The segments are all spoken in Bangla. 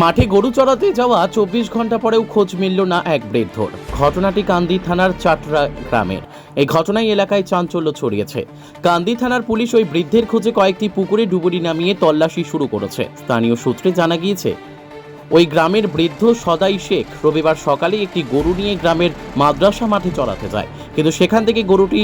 মাঠে গরু চড়াতে যাওয়া চব্বিশ ঘণ্টা পরেও খোঁজ মিলল না এক বৃদ্ধর। ঘটনাটি কান্দি থানার চাটরা গ্রামের। এই ঘটনায় এলাকায় চাঞ্চল্য ছড়িয়েছে। কান্দি থানার পুলিশ ওই বৃদ্ধের খোঁজে কয়েকটি পুকুরে ডুবুরি নামিয়ে তল্লাশি শুরু করেছে। স্থানীয় সূত্রে জানা গিয়েছে, ওই গ্রামের বৃদ্ধ সদাই শেখ রবিবার সকালে একটি গরু নিয়ে গ্রামের মাদ্রাসা মাঠে চড়াতে যায়। কিন্তু সেখান থেকে গরুটি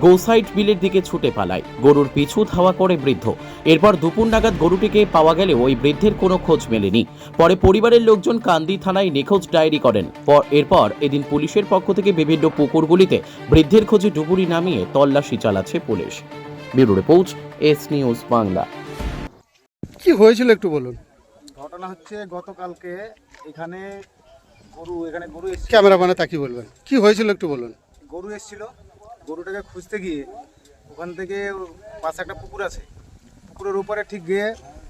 গোসাইট বিলের দিকে ছুটে পালায়। গরুর পিছু ধাওয়া করে বৃদ্ধ। এরপর দুপুর নাগাদ গরুটিকে পাওয়া গেলেও ওই বৃদ্ধের কোনো খোঁজ মেলেনি। পরে পরিবারের লোকজন কান্দি থানায় নিখোঁজ ডায়েরি করেন। পর এরপর এদিন পুলিশের পক্ষ থেকে বিভিন্ন পুকুরগুলিতে বৃদ্ধের খোঁজে ডুবুরি নামিয়ে তল্লাশি চালাচ্ছে police. Bureau report S News Bangla. কি হয়েছিল একটু বলুন। ঘটনা হচ্ছে গতকালকে এখানে গরু এখানে গরু এসেছিল। ক্যামেরা মানে তাকি বলবেন। কি হয়েছিল একটু বলুন। গরু এসেছিল। গরুটাকে খুঁজতে গিয়ে ওখান থেকে পাশে একটা পুকুর আছে। পুকুরের উপরে ঠিক গিয়ে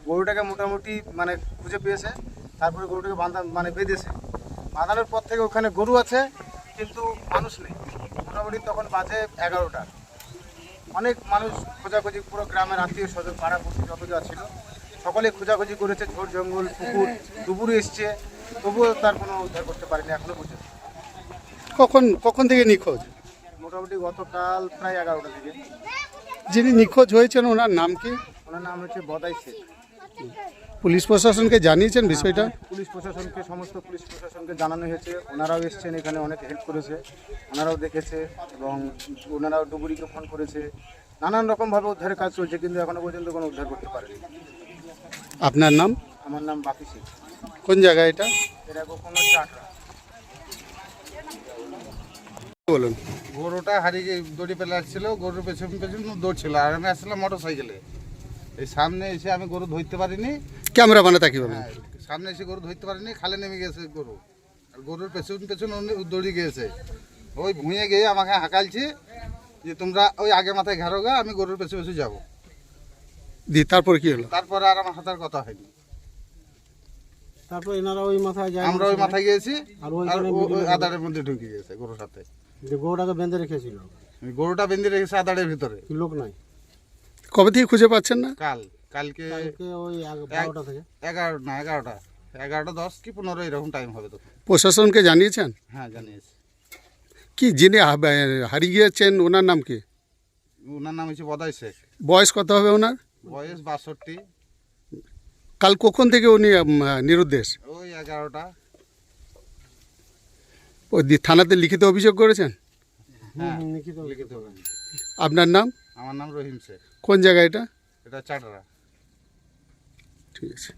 গরুটাকে মোটামুটি মানে খুঁজে পেয়েছে, তারপরে গরুটাকে বাঁধা মানে বেঁধেছে। বাঁধানোর পর থেকে ওখানে গরু আছে, কিন্তু মানুষ নেই। মোটামুটি তখন বাজে এগারোটা। অনেক মানুষ খোঁজাখুঁজি, পুরো গ্রামের আত্মীয় স্বজন, পাড়া পড়শি যত যা ছিল সকলে খোঁজাখুঁজি করেছে ঝোড় জঙ্গল, পুকুর, দুপুরে এসছে। তবুও তার কোনো উদ্ধার করতে পারেনি এখনও পর্যন্ত। কখন কখন থেকে নিখোঁজ? মোটামুটি গতকাল প্রায় এগারোটা থেকে। যিনি নিখোঁজ হয়েছেন ওনার নাম কি? ওনার নাম হচ্ছে বদাই শেখ। পুলিশ প্রশাসনকে জানিয়েছেন বিষয়টা? পুলিশ প্রশাসনকে সমস্ত পুলিশ প্রশাসনকে জানানো হয়েছে। ওনারাও এসছেন এখানে অনেক হেল্প করেছে। ওনারাও দেখেছে এবং ওনারাও ডুবুরিকে ফোন করেছে। নানান রকমভাবে উদ্ধারের কাজ চলছে কিন্তু এখনও পর্যন্ত কোনো উদ্ধার করতে পারেনি। আপনার নাম? আমার নাম বাপি শেখ। কোন জায়গায় এটা? এটা কোনো চাকরা বলুন। গরুটা হারিয়ে দড়ি পেলে আসছিল গরুর পেছন পেছন দৌড়ছিল আর আমি আসছিলাম মোটর সাইকেলে এই সামনে এসে আমি গরু ধরতে পারিনি। ক্যামেরা মানে তাকি বলবেন হ্যাঁ, সামনে এসে গরু ধরতে পারিনি খালে নেমে গেছে গরু। আর গরুর পেছন পেছন উনি দৌড়ে গিয়েছে। ওই ভুঁয়ে গিয়ে আমাকে হাঁকালছে যে তোমরা ওই আগে মাথায় ঘেরো গা আমি গরুর পেছনে পেছনে যাব। দি তারপর কি হলো? তারপরে আর আমার হাতার কথা হয়নি। তারপর এনারা ওই মাথায় যায় আমরা ওই মাথায় গিয়েছি আর ওই আদারের মধ্যে ঢুকে গেছে গরুর সাথে। যে গরুটাকে বেঁধে রেখেছিল। গরুটা বেঁধে রেখেছে আদারের ভিতরে। লোক নাই। কবে থেকে খুঁজে পাচ্ছেন না? কাল কালকে ওই এগ- বারোটা থেকে। এগারো না এগারোটা। এগারোটা দশ কি পনেরো এরকম টাইম হবে তখন। প্রশাসনকে জানিয়েছেন? হ্যাঁ জানিয়েছি। কি যিনি হারিয়ে গিয়েছেন ওনার নাম কি? ওনার নাম হচ্ছে বদাই শেখ। বয়স কত হবে ওনার? বয়স বাষট্টি। কাল কখন থেকে উনি নিরুদ্দেশ? ওই এগারোটা। থানাতে লিখিত অভিযোগ করেছেন? হ্যাঁ লিখিত লিখিত হবে। আপনার নাম? আমার নাম রহিম শেখ। কোন জায়গায় এটা? এটা চাটরা। ঠিক আছে।